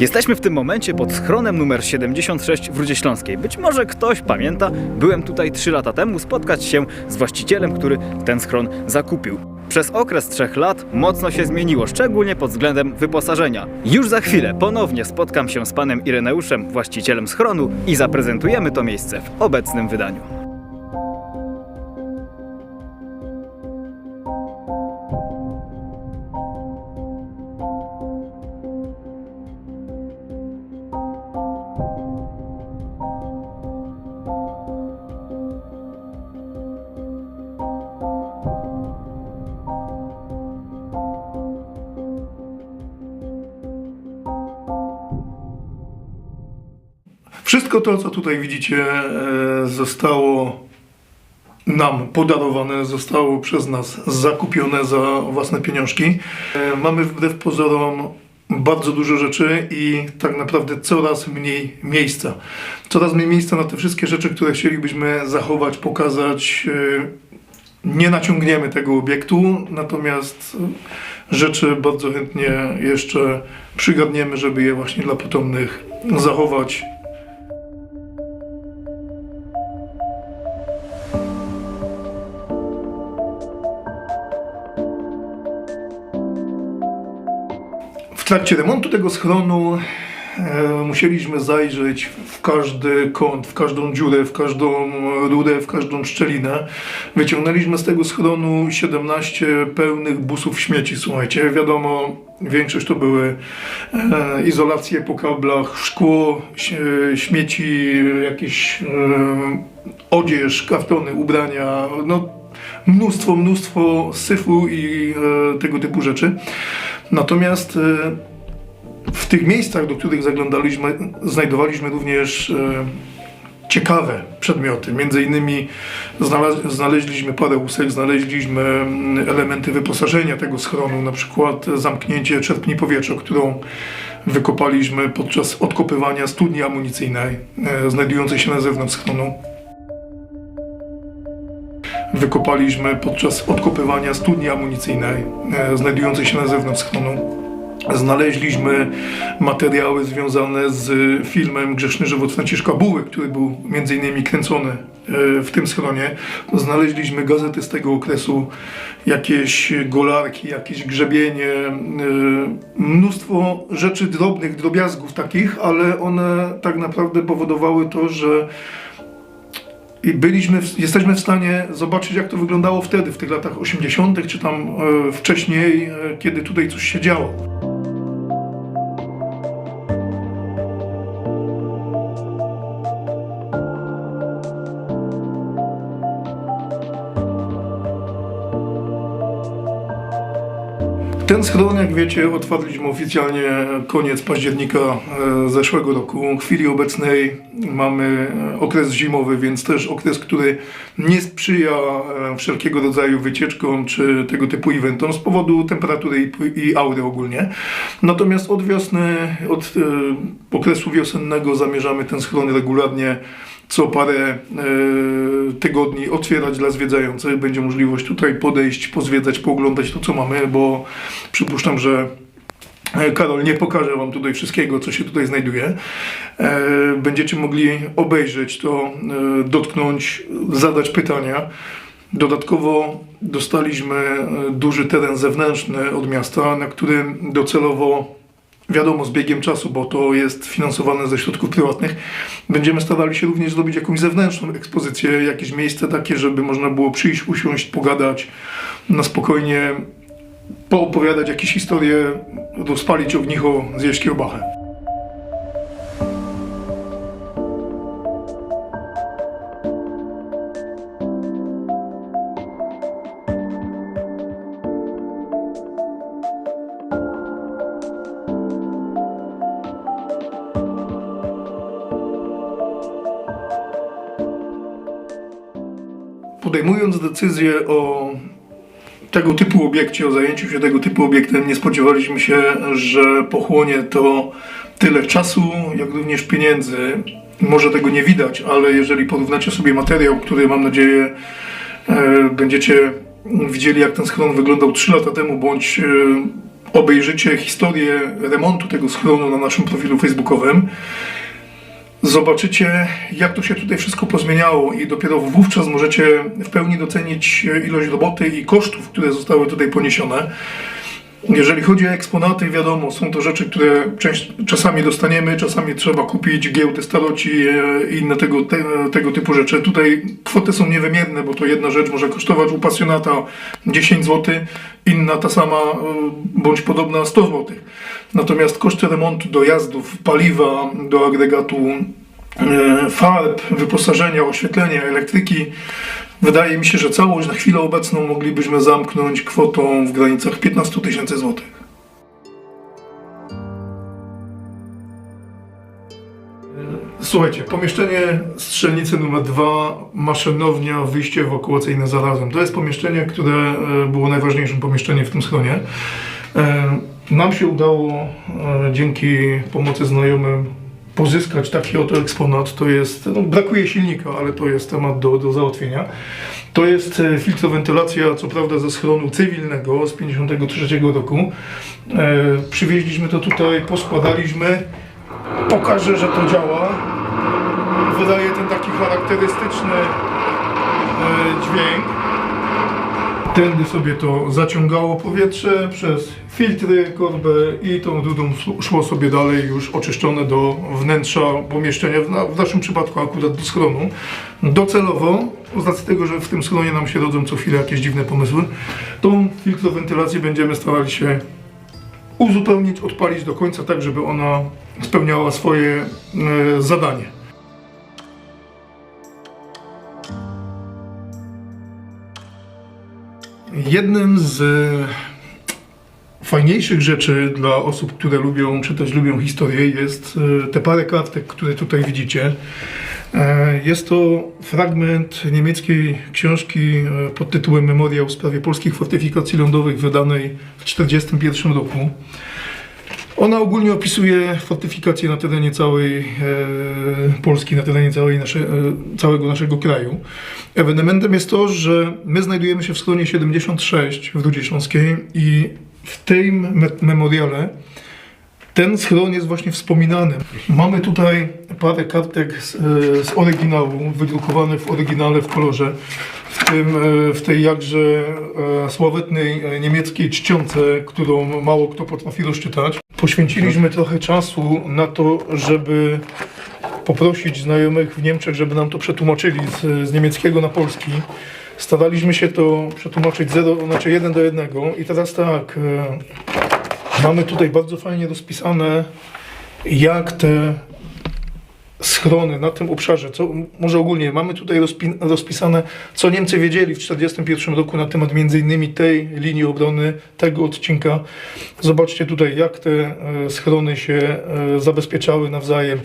Jesteśmy w tym momencie pod schronem numer 76 w Rudzie Śląskiej. Być może ktoś pamięta, byłem tutaj 3 lata temu spotkać się z właścicielem, który ten schron zakupił. Przez okres trzech lat mocno się zmieniło, szczególnie pod względem wyposażenia. Już za chwilę ponownie spotkam się z panem Ireneuszem, właścicielem schronu i zaprezentujemy to miejsce w obecnym wydaniu. Wszystko to, co tutaj widzicie, e, zostało nam podarowane, zostało przez nas zakupione za własne pieniążki. E, Mamy wbrew pozorom bardzo dużo rzeczy i tak naprawdę coraz mniej miejsca. Coraz mniej miejsca na te wszystkie rzeczy, które chcielibyśmy zachować, pokazać. E, Nie naciągniemy tego obiektu, natomiast rzeczy bardzo chętnie jeszcze przygadniemy, żeby je właśnie dla potomnych zachować trakcie remontu tego schronu e, musieliśmy zajrzeć w każdy kąt, w każdą dziurę, w każdą rurę, w każdą szczelinę. Wyciągnęliśmy z tego schronu 17 pełnych busów śmieci, słuchajcie. Wiadomo, większość to były e, izolacje po kablach, szkło, śmieci, jakieś e, odzież, kartony, ubrania, no mnóstwo, mnóstwo syfu i tego typu rzeczy. Natomiast e, w tych miejscach, do których zaglądaliśmy, znajdowaliśmy również e, ciekawe przedmioty. Między innymi znaleźliśmy parę łusek, znaleźliśmy mm, elementy wyposażenia tego schronu, na przykład zamknięcie czerpni powietrza, którą wykopaliśmy podczas odkopywania studni amunicyjnej e, znajdującej się na zewnątrz schronu. Wykopaliśmy podczas odkopywania studni amunicyjnej e, znajdującej się na zewnątrz schronu. Znaleźliśmy materiały związane z filmem Grzeszny Żywot Franciszka Buły, który był między innymi kręcony e, w tym schronie. Znaleźliśmy gazety z tego okresu, jakieś golarki, jakieś grzebienie, e, mnóstwo rzeczy drobnych, drobiazgów takich, ale one tak naprawdę powodowały to, że i byliśmy, jesteśmy w stanie zobaczyć, jak to wyglądało wtedy, w tych latach 80., czy tam e, wcześniej, e, kiedy tutaj coś się działo. Ten schron, jak wiecie, otwarliśmy oficjalnie koniec października e, zeszłego roku. W chwili obecnej mamy e, okres zimowy, więc też okres, który nie sprzyja e, wszelkiego rodzaju wycieczkom czy tego typu eventom z powodu temperatury i, aury ogólnie. Natomiast od wiosny, od okresu wiosennego zamierzamy ten schron regularnie co parę e, tygodni otwierać dla zwiedzających. Będzie możliwość tutaj podejść, pozwiedzać, pooglądać to, co mamy, bo przypuszczam, że e, Karol nie pokaże Wam tutaj wszystkiego, co się tutaj znajduje. E, Będziecie mogli obejrzeć to, e, dotknąć, zadać pytania. Dodatkowo dostaliśmy duży teren zewnętrzny od miasta, na którym docelowo wiadomo, z biegiem czasu, bo to jest finansowane ze środków prywatnych, będziemy starali się również zrobić jakąś zewnętrzną ekspozycję, jakieś miejsce takie, żeby można było przyjść, usiąść, pogadać na spokojnie, poopowiadać jakieś historie, rozpalić ognicho, zjeść kiełbachę. Podejmując decyzję o tego typu obiekcie, o zajęciu się tego typu obiektem, nie spodziewaliśmy się, że pochłonie to tyle czasu, jak również pieniędzy. Może tego nie widać, ale jeżeli porównacie sobie materiał, który mam nadzieję e, będziecie widzieli, jak ten schron wyglądał 3 lata temu, bądź e, obejrzycie historię remontu tego schronu na naszym profilu facebookowym, zobaczycie, jak to się tutaj wszystko pozmieniało i dopiero wówczas możecie w pełni docenić ilość roboty i kosztów, które zostały tutaj poniesione. Jeżeli chodzi o eksponaty, wiadomo, są to rzeczy, które część, czasami dostaniemy, czasami trzeba kupić, giełdy staroci e, i inne tego, te, tego typu rzeczy. Tutaj kwoty są niewymierne, bo to jedna rzecz może kosztować u pasjonata 10 zł, inna ta sama e, bądź podobna 100 zł. Natomiast koszty remontu dojazdów, paliwa do agregatu, e, farb, wyposażenia, oświetlenia, elektryki. Wydaje mi się, że całość na chwilę obecną moglibyśmy zamknąć kwotą w granicach 15 tysięcy złotych. Słuchajcie, pomieszczenie strzelnicy numer 2, maszynownia, wyjście ewakuacyjne zarazem. To jest pomieszczenie, które e, było najważniejszym pomieszczeniem w tym schronie. E, Nam się udało e, dzięki pomocy znajomym pozyskać taki oto eksponat. To jest, no, brakuje silnika, ale to jest temat do, do załatwienia. To jest e, filtrowentylacja, co prawda ze schronu cywilnego z 53 roku. E, przywieźliśmy to tutaj, poskładaliśmy. Pokażę, że to działa. Wydaje ten taki charakterystyczny e, dźwięk. Tędy sobie to zaciągało powietrze przez filtry, korbę i tą rudą szło- sobie dalej już oczyszczone do wnętrza pomieszczenia, w naszym przypadku akurat do schronu. Docelowo, z racji tego, że w tym schronie nam się rodzą co chwilę jakieś dziwne pomysły, tą filtrowentylację będziemy starali się uzupełnić, odpalić do końca, tak żeby ona spełniała swoje e, zadanie. Jednym z e, fajniejszych rzeczy dla osób, które lubią czytać, lubią historię, jest e, te parę kartek, które tutaj widzicie. E, Jest to fragment niemieckiej książki pod tytułem Memoriał w sprawie polskich fortyfikacji lądowych, wydanej w 1941 roku. Ona ogólnie opisuje fortyfikacje na terenie całej e, Polski, na terenie całej nasze, e, całego naszego kraju. Ewenementem jest to, że my znajdujemy się w schronie 76 w Rudzie Śląskiej i w tym me- memoriale ten schron jest właśnie wspominany. Mamy tutaj parę kartek z, e, z oryginału, wydrukowane w oryginale w kolorze, w, tym, e, w tej jakże e, sławetnej niemieckiej czcionce, którą mało kto potrafi rozczytać. Poświęciliśmy trochę czasu na to, żeby poprosić znajomych w Niemczech, żeby nam to przetłumaczyli z, z niemieckiego na polski. Staraliśmy się to przetłumaczyć zero, znaczy jeden do jednego i teraz tak, mamy tutaj bardzo fajnie rozpisane, jak te schrony na tym obszarze, co, może ogólnie, mamy tutaj rozpi, rozpisane, co Niemcy wiedzieli w 1941 roku na temat między innymi tej linii obrony, tego odcinka. Zobaczcie tutaj, jak te e, schrony się e, zabezpieczały nawzajem.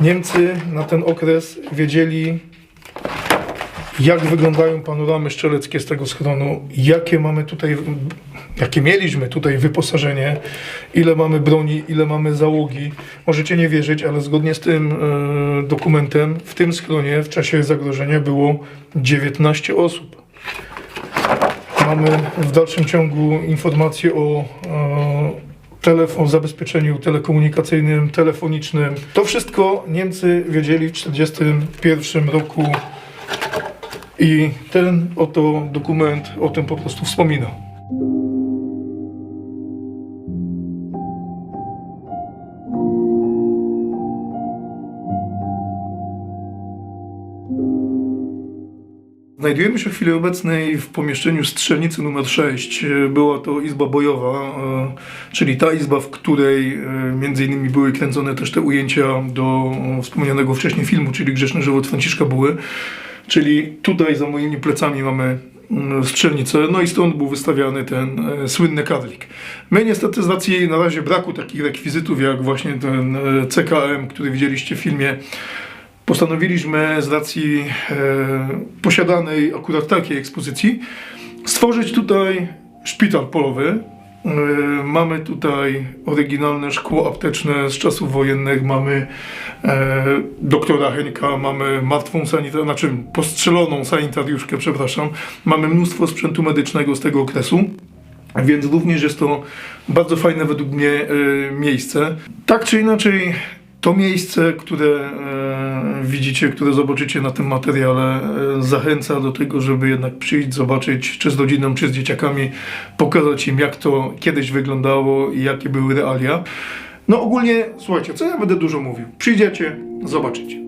Niemcy na ten okres wiedzieli, jak wyglądają panoramy strzeleckie z tego schronu, jakie mamy tutaj, jakie mieliśmy tutaj wyposażenie, ile mamy broni, ile mamy załogi. Możecie nie wierzyć, ale zgodnie z tym e, dokumentem w tym schronie w czasie zagrożenia było 19 osób. Mamy w dalszym ciągu informacje o e, telefon, zabezpieczeniu telekomunikacyjnym, telefonicznym. To wszystko Niemcy wiedzieli w 1941 roku i ten oto dokument o tym po prostu wspomina. Znajdujemy się w chwili obecnej w pomieszczeniu strzelnicy numer 6. Była to izba bojowa, e, czyli ta izba, w której e, między innymi były kręcone też te ujęcia do e, wspomnianego wcześniej filmu, czyli Grzeszny żywot Franciszka Buły. Czyli tutaj za moimi plecami mamy mm, strzelnicę, no i stąd był wystawiany ten słynny kadlik. My niestety z racji na razie braku takich rekwizytów, jak właśnie ten CKM, który widzieliście w filmie, postanowiliśmy z racji e, posiadanej akurat takiej ekspozycji stworzyć tutaj szpital polowy. E, mamy tutaj oryginalne szkło apteczne z czasów wojennych, mamy e, doktora Henka, mamy martwą sanitariuszkę, znaczy postrzeloną sanitariuszkę, przepraszam. Mamy mnóstwo sprzętu medycznego z tego okresu. Więc również jest to bardzo fajne według mnie e, miejsce. Tak czy inaczej, to miejsce, które e, widzicie, które zobaczycie na tym materiale, e, zachęca do tego, żeby jednak przyjść, zobaczyć, czy z rodziną, czy z dzieciakami, pokazać im, jak to kiedyś wyglądało i jakie były realia. No ogólnie, słuchajcie, co ja będę dużo mówił. Przyjdziecie, zobaczycie.